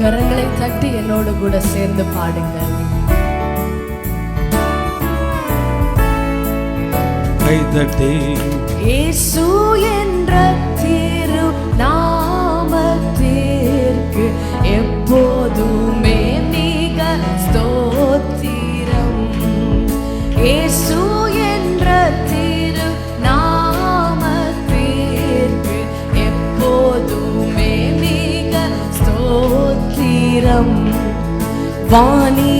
கரங்களை தட்டி என்னோடு கூட சேர்ந்து பாடுங்கள். கைதட்டி இயேசு என்ற வானி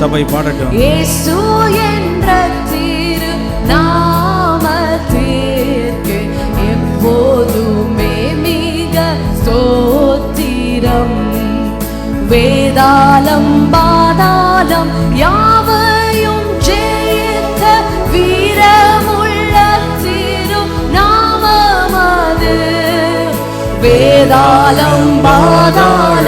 சபை பாடட்டும். இயேசு என்ற திரு நாமத்திற்கு எப்போதுமே மிக ஸ்தோத்திரம். வேதாளம் பாதாளம் யாவையும் ஜெயித்த வீரமுள்ள திரு நாமமது வேதாளம் பாதாளம்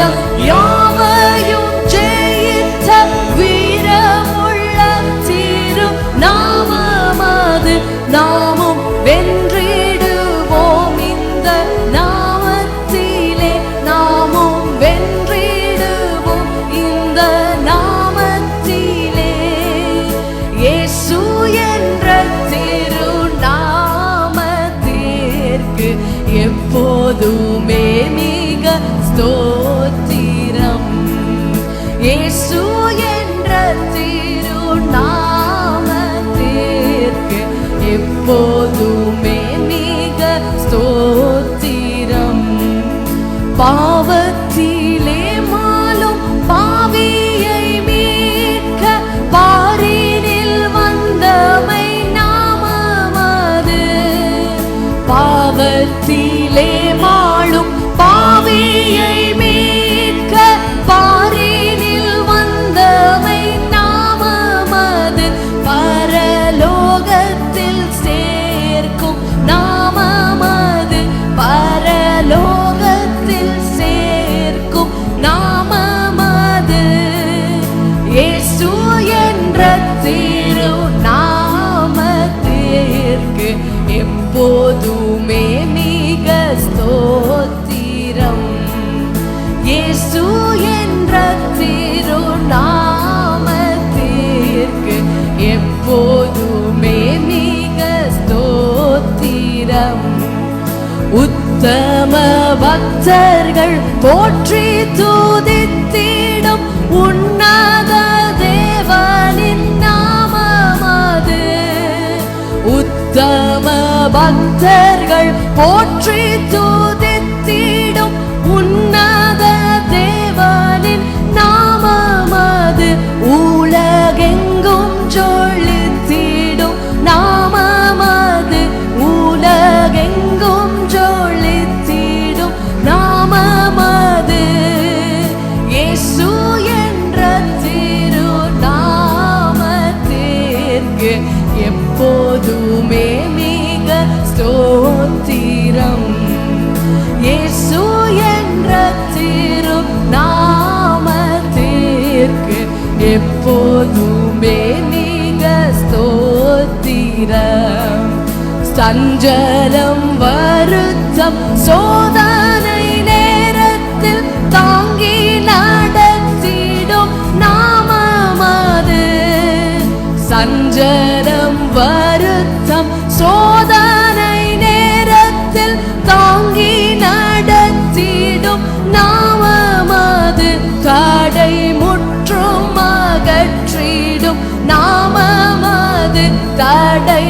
ஸ்தோத்திரம். ஏசு என்ற திரு நாமத்திற்கு எப்போதுமே மிக ஸ்தோத்திரம். பா பாவியை பக்தர்கள் போற்றி தூதித்திடும் உன்னத தேவனின் நாமமாது. உத்தம பக்தர்கள் போற்றி தூதித்திடும் எப்போதுமே மிக ஸ்தோத்திரம். இயேசு என்ற திரு நாமத்திற்கு எப்போதுமே மிக ஸ்தோத்திரம். சஞ்சலம் வருத்தம் சோதனை சஞ்சலம் வருத்தம் சோதனை நேரத்தில் தாங்கி நடத்திடும் நாமமது தடை முற்றும் அகற்றிடும் நாமமது தடை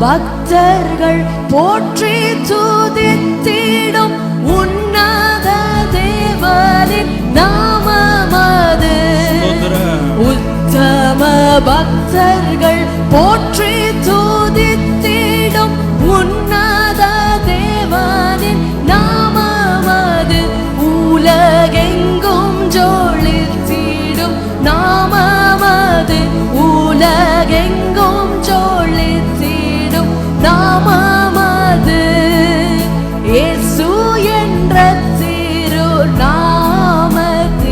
பக்தர்கள் போற்றி துதித்திடும் உன்னத தேவனின் நாமமது. உத்தம பக்தர்கள் போற்றி நாமத்திற்கு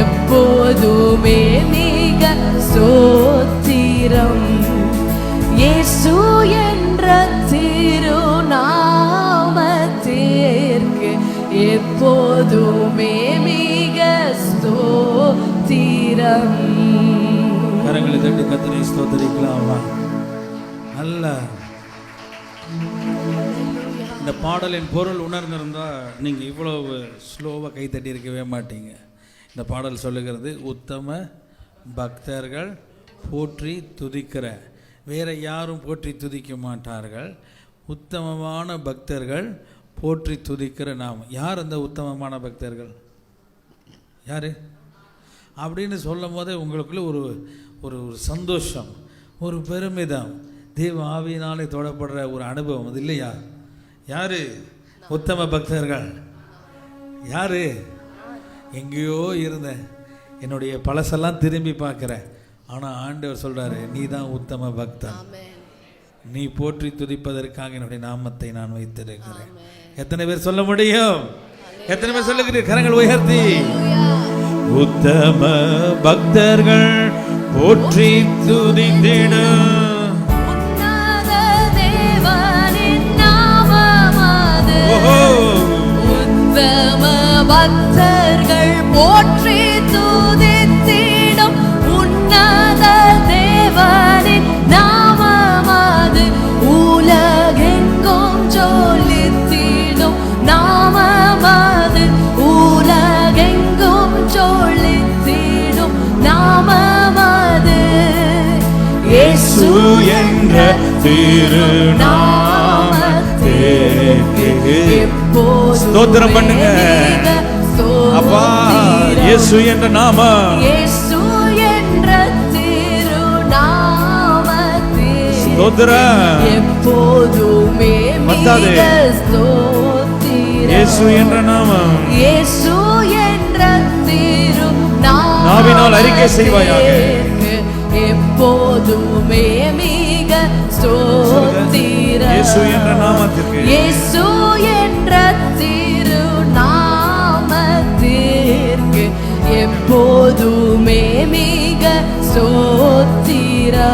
எப்போதுமே மிக சோத்திரம். இயேசு என்ற திருநாமத்திற்கு எப்போதுமே மிக ஸ்தோத்திரம். கரங்களை தட்டி கத்தனை ஸ்தோத்தரிக்கலாமா? அல்ல. இந்த பாடலின் பொருள் உணர்ந்திருந்தால் நீங்கள் இவ்வளவு ஸ்லோவாக கைத்தட்டி இருக்கவே மாட்டீங்க. இந்த பாடல் சொல்லுகிறது உத்தம பக்தர்கள் போற்றி துதிக்கிற. வேற யாரும் போற்றி துதிக்க மாட்டார்கள். உத்தமமான பக்தர்கள் போற்றி துதிக்கிற நாம். யார் அந்த உத்தமமான பக்தர்கள்? யார்? அப்படின்னு சொல்லும் போதே உங்களுக்குள்ள ஒரு ஒரு ஒரு சந்தோஷம் ஒரு பெருமிதம். தெய்வ ஆவியினாலே தொடப்படுற ஒரு அனுபவம் அது இல்லையா? யாரு? உத்தம பக்தர்கள். யாரு? எங்கேயோ இருந்தேன். என்னுடைய பழசெல்லாம் திரும்பி பார்க்குறேன். ஆனால் ஆண்டவர் சொல்றாரு நீ தான் உத்தம பக்தன். நீ போற்றி துதிப்பதற்காக என்னுடைய நாமத்தை நான் வைத்திருக்கிறேன். எத்தனை பேர் சொல்ல முடியும்? எத்தனை பேர் சொல்லுகிறீர்கள் கரங்கள் உயர்த்தி. உத்தம பக்தர்கள் போற்றி துதித்திட பக்தர்கள் போற்றி துதித்திடும் உன்னத தேவனின் நாமமது உலகெங்கும் ஜொலித்திடும் நாமமது உலகெங்கும் ஜொலித்திடும் நாமமது இயேசு என்ற ஸ்தோத்திரம் பண்ணுங்க. அப்பா இயேசு என்ற நாம இயேசு என்ற திருநாமத்தில் ஸ்தோத்திரம். எப்போதுமே பத்தாது. இயேசு என்ற நாமம் இயேசு என்ற திரு நாவினால் அறிக்கை செய்வாயாக. எப்போதுமே மிக ஸ்தோத்திரம். இயேசு என்ற நாமத்திற்கு. இயேசு எப்போதுமே மிக சோத்திரா